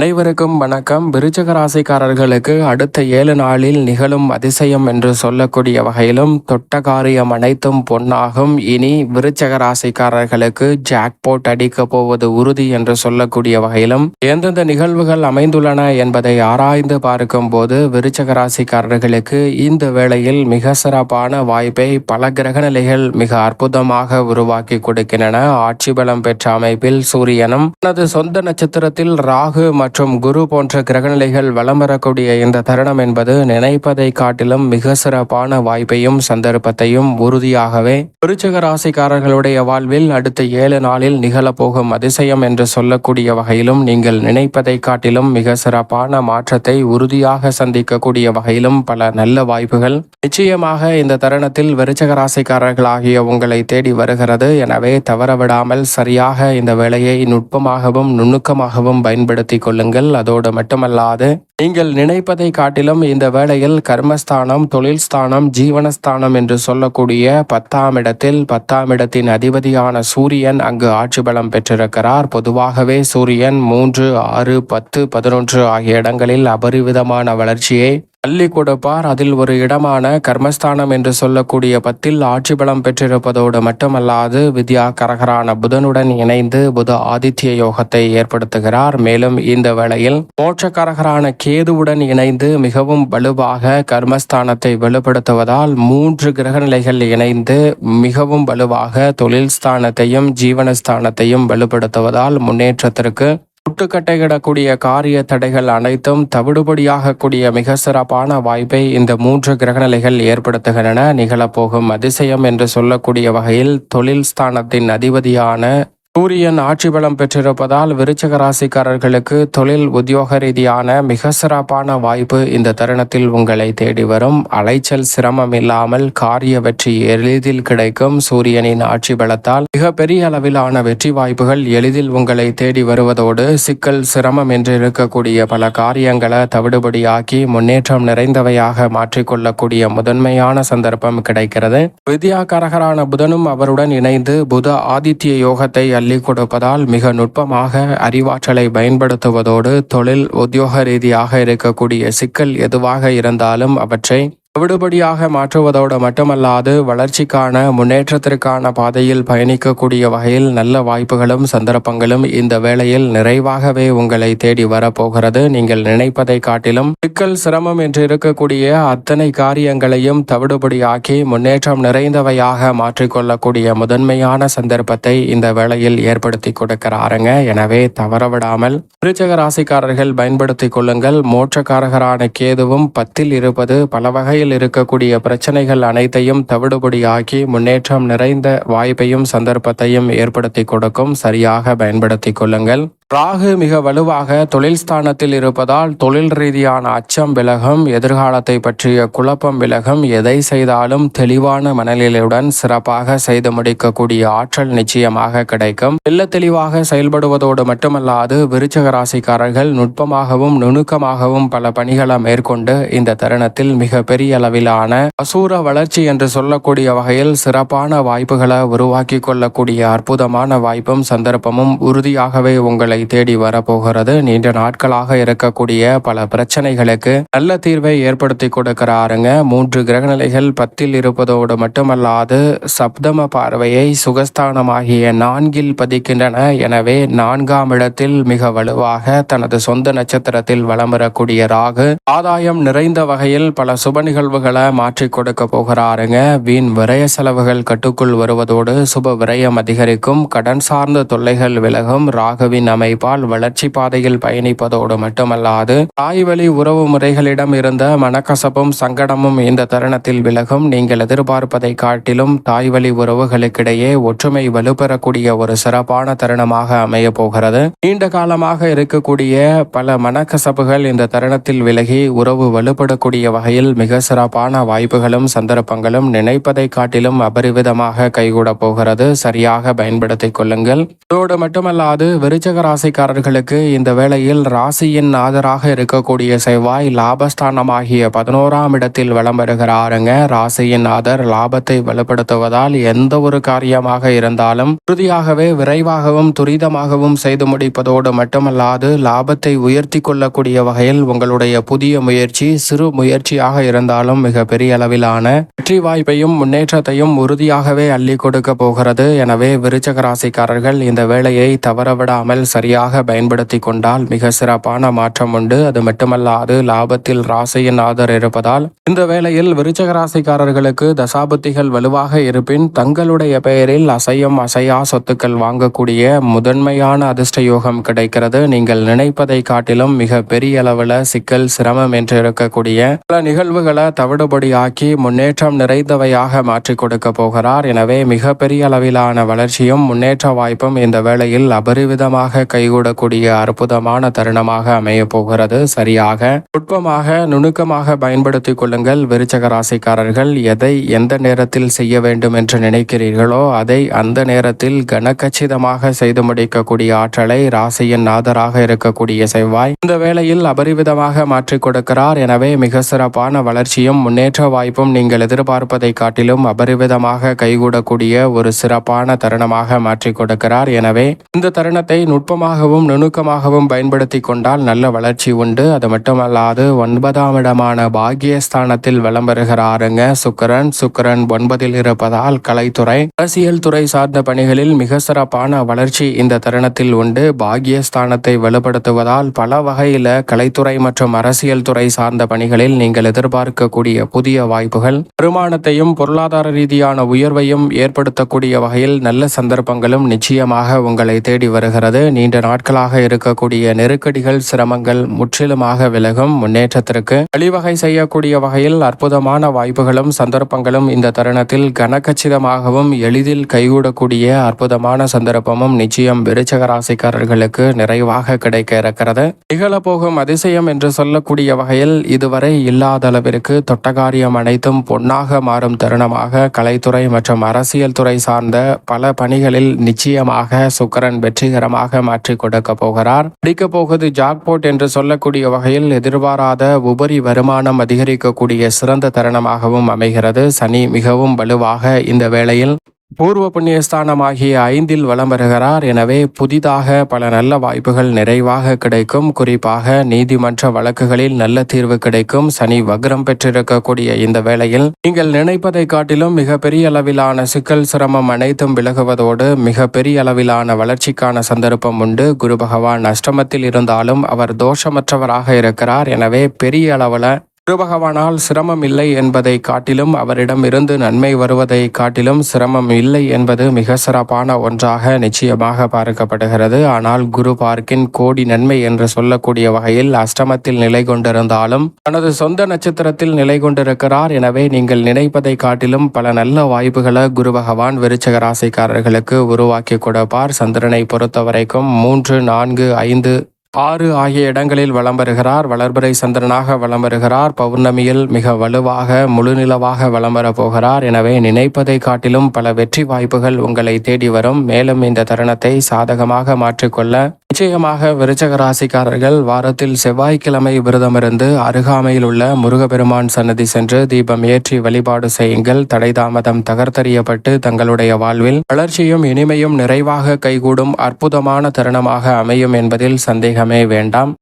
அனைவருக்கும் வணக்கம். விருச்சக ராசிக்காரர்களுக்கு அடுத்த ஏழு நாளில் நிகழும் அதிசயம் என்று சொல்லக்கூடிய வகையிலும் தொட்ட காரியம் அனைத்தும் பொன்னாகும். இனி விருச்சக ராசிக்காரர்களுக்கு ஜாக்போட் அடிக்க போவது உறுதி என்று சொல்லக்கூடிய வகையிலும் எந்தெந்த நிகழ்வுகள் அமைந்துள்ளன என்பதை ஆராய்ந்து பார்க்கும் போது விருச்சக ராசிக்காரர்களுக்கு இந்த வேளையில் மிக சிறப்பான வாய்ப்பை பல கிரகநிலைகள் மிக அற்புதமாக உருவாக்கி கொடுக்கின்றன. ஆட்சி பலம் பெற்ற அமைப்பில் சூரியனும் தனது சொந்த நட்சத்திரத்தில் ராகு மற்றும் குரு போன்ற கிரகநிலைகள் வலம் வரக்கூடிய இந்த தருணம் என்பது நினைப்பதை காட்டிலும் மிக சிறப்பான வாய்ப்பையும் சந்தர்ப்பத்தையும் உறுதியாகவே விருச்சக ராசிக்காரர்களுடைய வாழ்வில் அடுத்த ஏழு நாளில் நிகழப்போகும் அதிசயம் என்று சொல்லக்கூடிய வகையிலும் நீங்கள் நினைப்பதை காட்டிலும் மிக சிறப்பான மாற்றத்தை உறுதியாக சந்திக்கக்கூடிய வகையிலும் பல நல்ல வாய்ப்புகள். நிச்சயமாக இந்த தருணத்தில் விருச்சக ராசிக்காரர்களாகிய உங்களை தேடி வருகிறது. எனவே தவறவிடாமல் சரியாக இந்த வேலையை நுட்பமாகவும் நுணுக்கமாகவும் பயன்படுத்திக் கொள்ளுங்கள். அதோடு மட்டுமல்லாது நீங்கள் நினைப்பதை காட்டிலும் இந்த வேளையில் கர்மஸ்தானம் தொழில் ஸ்தானம் ஜீவனஸ்தானம் என்று சொல்லக்கூடிய பத்தாம் இடத்தில் பத்தாம் இடத்தின் அதிபதியான சூரியன் அங்கு ஆட்சி பலம் பெற்றிருக்கிறார். பொதுவாகவே சூரியன் மூன்று ஆறு பத்து பதினொன்று ஆகிய இடங்களில் அபரிவிதமான வளர்ச்சியை அள்ளி கொடுப்பார். அதில் ஒரு இடமான கர்மஸ்தானம் என்று சொல்லக்கூடிய பத்தில் ஆட்சி பலம் பெற்றிருப்பதோடு மட்டுமல்லாது வித்யா கரகரான புதனுடன் இணைந்து புத ஆதித்ய யோகத்தை ஏற்படுத்துகிறார். மேலும் இந்த வேளையில் மோட்சக்கரகரான கேதுவுடன் இணைந்து மிகவும் வலுவாக கர்மஸ்தானத்தை வலுப்படுத்துவதால் மூன்று கிரகநிலைகள் இணைந்து மிகவும் வலுவாக தொழில் ஸ்தானத்தையும் ஜீவனஸ்தானத்தையும் வலுப்படுத்துவதால் முன்னேற்றத்திற்கு முட்டுக்கட்டையிடக்கூடிய காரிய தடைகள் அனைத்தும் தவிடுபடியாகக்கூடிய மிக சிறப்பான வாய்ப்பை இந்த மூன்று கிரகநிலைகள் ஏற்படுத்துகின்றன. நிகழப்போகும் அதிசயம் என்று சொல்லக்கூடிய வகையில் தொழில் ஸ்தானத்தின் அதிபதியான சூரியன் ஆட்சி பலம் பெற்றிருப்பதால் விருச்சக ராசிக்காரர்களுக்கு தொழில் உத்தியோக ரீதியான மிக சிறப்பான வாய்ப்பு இந்த தருணத்தில் உங்களை தேடி வரும். அலைச்சல் சிரமம் இல்லாமல் காரிய வெற்றி எளிதில் கிடைக்கும். சூரியனின் ஆட்சி பலத்தால் மிக பெரிய அளவிலான வெற்றி வாய்ப்புகள் எளிதில் உங்களை தேடி வருவதோடு சிக்கல் சிரமம் என்று இருக்கக்கூடிய பல காரியங்களை தவிடுபடியாக்கி முன்னேற்றம் நிறைந்தவையாக மாற்றிக்கொள்ளக்கூடிய முதன்மையான சந்தர்ப்பம் கிடைக்கிறது. வித்யாகரகரான புதனும் அவருடன் இணைந்து புத ஆதித்ய யோகத்தை அள்ளி கொடுப்பதால் மிக நுட்பமாக அறிவாற்றலை பயன்படுத்துவதோடு தொழில் உத்தியோக ரீதியாக இருக்கக்கூடிய சிக்கல் எதுவாக இருந்தாலும் அவற்றை விடுபடியாக மாற்றுவதோடு மட்டுமல்லாது வளர்ச்சிக்கான முன்னேற்றத்திற்கான பாதையில் பயணிக்கக்கூடிய வகையில் நல்ல வாய்ப்புகளும் சந்தர்ப்பங்களும் இந்த வேளையில் நிறைவாகவே உங்களை தேடி வரப்போகிறது. நீங்கள் நினைப்பதை காட்டிலும் சிக்கல் சிரமம் என்று இருக்கக்கூடிய அத்தனை காரியங்களையும் தவிடுபடியாக்கி முன்னேற்றம் நிறைந்தவையாக மாற்றிக்கொள்ளக்கூடிய முதன்மையான சந்தர்ப்பத்தை இந்த வேளையில் ஏற்படுத்தி கொடுக்கிறாருங்க. எனவே தவறவிடாமல் விருச்சக ராசிக்காரர்கள் பயன்படுத்திக் கொள்ளுங்கள். மோட்சக்காரகரான கேதுவும் பத்தில் இருப்பது பல வகையில் வாழ்க்கையில் இருக்கக்கூடிய பிரச்சனைகள் அனைத்தையும் தவிடுபடியாக்கி முன்னேற்றம் நிறைந்த வாய்ப்பையும் சந்தர்ப்பத்தையும் ஏற்படுத்தி கொடுக்கும். சரியாக பயன்படுத்திக் கொள்ளுங்கள். ராகு மிக வலுவாக தொழில் ஸ்தானத்தில் இருப்பதால் தொழில் ரீதியான அச்சம் விலகும் எதிர்காலத்தை பற்றிய குழப்பம் விலகும் எதை செய்தாலும் தெளிவான மனநிலையுடன் சிறப்பாக செய்து முடிக்கக்கூடிய ஆற்றல் நிச்சயமாக கிடைக்கும். வெள்ள தெளிவாக செயல்படுவதோடு மட்டுமல்லாது விருச்சக ராசிக்காரர்கள் நுட்பமாகவும் நுணுக்கமாகவும் பல பணிகளை மேற்கொண்டு இந்த தருணத்தில் மிக பெரிய அளவிலான அசூர வளர்ச்சி என்று சொல்லக்கூடிய வகையில் சிறப்பான வாய்ப்புகளை உருவாக்கி கொள்ளக்கூடிய அற்புதமான வாய்ப்பும் சந்தர்ப்பமும் உறுதியாகவே உங்களை உங்களை தேடி வரப்போகிறது. நீண்ட நாட்களாக இருக்கக்கூடிய பல பிரச்சனைகளுக்கு நல்ல தீர்வை ஏற்படுத்தி கொடுக்கிறாருங்க. மூன்று கிரகநிலைகள் பத்தில் இருப்பதோடு மட்டுமல்லாது சப்தம பார்வையை சுகஸ்தானமாகிய நான்கில் பதிக்கின்றன. எனவே நான்காம் இடத்தில் மிக வலுவாக தனது சொந்த நட்சத்திரத்தில் வளம் வரக்கூடிய ராகு ஆதாயம் நிறைந்த வகையில் பல சுப நிகழ்வுகளை மாற்றி கொடுக்க போகிறாருங்க. வீண் விரய செலவுகள் கட்டுக்குள் வருவதோடு சுப விரயம் அதிகரிக்கும். கடன் சார்ந்த தொல்லைகள் விலகும். ராகுவின் அமை அமைப்பால் வளர்ச்சி பாதையில் பயணிப்பதோடு மட்டுமல்லாது தாய்வழி உறவு முறைகளிடம் இருந்த மனக்கசப்பும் சங்கடமும் இந்த தருணத்தில் விலகும். நீங்கள் எதிர்பார்ப்பதை காட்டிலும் தாய்வழி உறவுகளுக்கிடையே ஒற்றுமை வலுப்பெறக்கூடிய ஒரு சிறப்பான தருணமாக அமைய போகிறது. நீண்ட காலமாக இருக்கக்கூடிய பல மனக்கசப்புகள் இந்த தருணத்தில் விலகி உறவு வலுப்படக்கூடிய வகையில் மிக சிறப்பான வாய்ப்புகளும் சந்தர்ப்பங்களும் நினைப்பதை காட்டிலும் அபரிவிதமாக கைகூட போகிறது. சரியாக பயன்படுத்திக் கொள்ளுங்கள். அதோடு மட்டுமல்லாது விருச்சகராசி ராசிக்காரர்களுக்கு இந்த வேளையில் ராசியின் ஆதராக இருக்கக்கூடிய செவ்வாய் லாபஸ்தானமாகிய பதினோராம் இடத்தில் வலம் வருகிறாருங்க. ராசியின் ஆதர் லாபத்தை வலுப்படுத்துவதால் எந்த ஒரு காரியமாக இருந்தாலும் உறுதியாகவே விரைவாகவும் துரிதமாகவும் செய்து முடிப்பதோடு மட்டுமல்லாது லாபத்தை உயர்த்தி கொள்ளக்கூடிய வகையில் உங்களுடைய புதிய முயற்சி சிறு முயற்சியாக இருந்தாலும் மிக பெரிய அளவிலான வெற்றி வாய்ப்பையும் முன்னேற்றத்தையும் உறுதியாகவே அள்ளி கொடுக்க போகிறது. எனவே விருச்சக ராசிக்காரர்கள் இந்த வேளையை தவறவிடாமல் சரியாக பயன்படுத்தி கொண்டால் மிக சிறப்பான மாற்றம் உண்டு. அது மட்டுமல்லாது லாபத்தில் ராசியின் ஆதர் இருப்பதால் இந்த வேளையில் விருச்சக ராசிக்காரர்களுக்கு தசாபுத்திகள் வலுவாக இருப்பின் தங்களுடைய பெயரில் அசையும் அசையா சொத்துக்கள் வாங்கக்கூடிய முதன்மையான அதிர்ஷ்ட யோகம் கிடைக்கிறது. நீங்கள் நினைப்பதை காட்டிலும் மிக பெரிய அளவில் சிக்கல் சிரமம் என்று இருக்கக்கூடிய பல நிகழ்வுகளை தவிடுபடியாக்கி முன்னேற்றம் நிறைந்தவையாக மாற்றிக் கொடுக்க போகிறார். எனவே மிக பெரிய அளவிலான வளர்ச்சியும் முன்னேற்ற வாய்ப்பும் இந்த வேளையில் அபரிவிதமாக கைகூடக்கூடிய அற்புதமான தருணமாக அமைய போகிறது. சரியாக. நுட்பமாக நுணுக்கமாக பயன்படுத்தி கொள்ளுங்கள். விருச்சக ராசிக்காரர்கள் எதை எந்த நேரத்தில் செய்ய வேண்டும் என்று நினைக்கிறீர்களோ அதை அந்த நேரத்தில் கனக்கச்சிதமாக செய்து முடிக்கக்கூடிய ஆற்றலை ராசியின் நாதராக இருக்கக்கூடிய செவ்வாய் இந்த வேளையில் அபரிவிதமாக மாற்றிக் கொடுக்கிறார். எனவே மிக சிறப்பான வளர்ச்சியும் முன்னேற்ற வாய்ப்பும் நீங்கள் எதிர்பார்ப்பதை காட்டிலும் அபரிவிதமாக கைகூடக்கூடிய ஒரு சிறப்பான தருணமாக மாற்றிக் கொடுக்கிறார். எனவே இந்த தருணத்தை நுட்பமாகவும் நுணுக்கமாகவும் பயன்படுத்தி கொண்டால் நல்ல வளர்ச்சி உண்டு. அது மட்டுமல்லாது ஒன்பதாம் இடமான பாக்கியஸ்தானத்தில் விளம்பருகிறாருங்க சுக்கரன் சுக்கரன் ஒன்பதில் இருப்பதால் கலைத்துறை அரசியல் துறை சார்ந்த பணிகளில் மிக சிறப்பான வளர்ச்சி இந்த தருணத்தில் உண்டு. பாக்கியஸ்தானத்தை வலுப்படுத்துவதால் பல வகையில கலைத்துறை மற்றும் அரசியல் துறை சார்ந்த பணிகளில் நீங்கள் எதிர்பார்க்கக்கூடிய புதிய வாய்ப்புகள் வருமானத்தையும் பொருளாதார ரீதியான உயர்வையும் ஏற்படுத்தக்கூடிய வகையில் நல்ல சந்தர்ப்பங்களும் நிச்சயமாக உங்களை தேடி வருகிறது. நீ நீண்ட நாட்களாக இருக்கக்கூடிய நெருக்கடிகள் சிரமங்கள் முற்றிலுமாக விலகும் முன்னேற்றத்திற்கு வழிவகை செய்யக்கூடிய வகையில் அற்புதமான வாய்ப்புகளும் சந்தர்ப்பங்களும் இந்த தருணத்தில் கனக்கச்சிதமாகவும் எளிதில் கைகூடக்கூடிய அற்புதமான சந்தர்ப்பமும் நிச்சயம் விருச்சக ராசிக்காரர்களுக்கு நிறைவாக கிடைக்க இருக்கிறது. நிகழப்போகும் அதிசயம் என்று சொல்லக்கூடிய வகையில் இதுவரை இல்லாத அளவிற்கு தொட்டகாரியம் அனைத்தும் பொன்னாக மாறும் தருணமாக கலைத்துறை மற்றும் அரசியல் துறை சார்ந்த பல பணிகளில் நிச்சயமாக சுக்கரன் வெற்றிகரமாக மாற்றி கொடுக்க போகிறார். அடிக்க போகுது ஜாக்போட் என்று சொல்லக்கூடிய வகையில் எதிர்பாராத உபரி வருமானம் அதிகரிக்கக்கூடிய சிறந்த தருணமாகவும் அமைகிறது. சனி மிகவும் வலுவாக இந்த வேளையில் பூர்வ புண்ணியஸ்தானமாகிய ஐந்தில் வலம் வருகிறார் எனவே புதிதாக பல நல்ல வாய்ப்புகள் நிறைவாக கிடைக்கும். குறிப்பாக நீதிமன்ற வழக்குகளில் நல்ல தீர்வு கிடைக்கும். சனி வக்ரம் பெற்றிருக்கக்கூடிய இந்த வேளையில் நீங்கள் நினைப்பதை காட்டிலும் மிக பெரிய அளவிலான சிக்கல் சிரமம் அனைத்தும் விலகுவதோடு மிக பெரிய அளவிலான வளர்ச்சிக்கான சந்தர்ப்பம் உண்டு. குரு பகவான் அஷ்டமத்தில் இருந்தாலும் அவர் தோஷமற்றவராக இருக்கிறார். எனவே பெரிய அளவில் குருபகவானால் சிரமம் இல்லை என்பதை காட்டிலும் அவரிடம் இருந்து நன்மை வருவதை காட்டிலும் சிரமம் இல்லை என்பது மிக சிறப்பான ஒன்றாக நிச்சயமாக பார்க்கப்படுகிறது. ஆனால் குரு பார்க்கின் கோடி நன்மை என்று சொல்லக்கூடிய வகையில் அஷ்டமத்தில் நிலை கொண்டிருந்தாலும் தனது சொந்த நட்சத்திரத்தில் நிலை கொண்டிருக்கிறார். எனவே நீங்கள் நினைப்பதை காட்டிலும் பல நல்ல வாய்ப்புகளை குரு பகவான் விருச்சக ராசிக்காரர்களுக்கு உருவாக்கி கொடுப்பார். சந்திரனை பொறுத்தவரைக்கும் மூன்று நான்கு ஐந்து ஆறு ஆகிய இடங்களில் வலம் வருகிறார். வளர்பிறை சந்திரனாக வலம் வருகிறார். பௌர்ணமியில் மிக வலுவாக முழுநிலவாக வலம் போகிறார். எனவே நினைப்பதை காட்டிலும் பல வெற்றி வாய்ப்புகள் உங்களை தேடி வரும். மேலும் இந்த தருணத்தை சாதகமாக மாற்றிக்கொள்ள நிச்சயமாக விருச்சக ராசிக்காரர்கள் வாரத்தில் செவ்வாய்க்கிழமை விரதமிருந்து அருகாமையில் உள்ள முருகபெருமான் சன்னதி சென்று தீபம் ஏற்றி வழிபாடு செய்யுங்கள். தடை தாமதம் தகர்த்தறியப்பட்டு தங்களுடைய வாழ்வில் வளர்ச்சியும் இனிமையும் நிறைவாக கைகூடும் அற்புதமான தருணமாக அமையும் என்பதில் சந்தேகமே வேண்டாம்.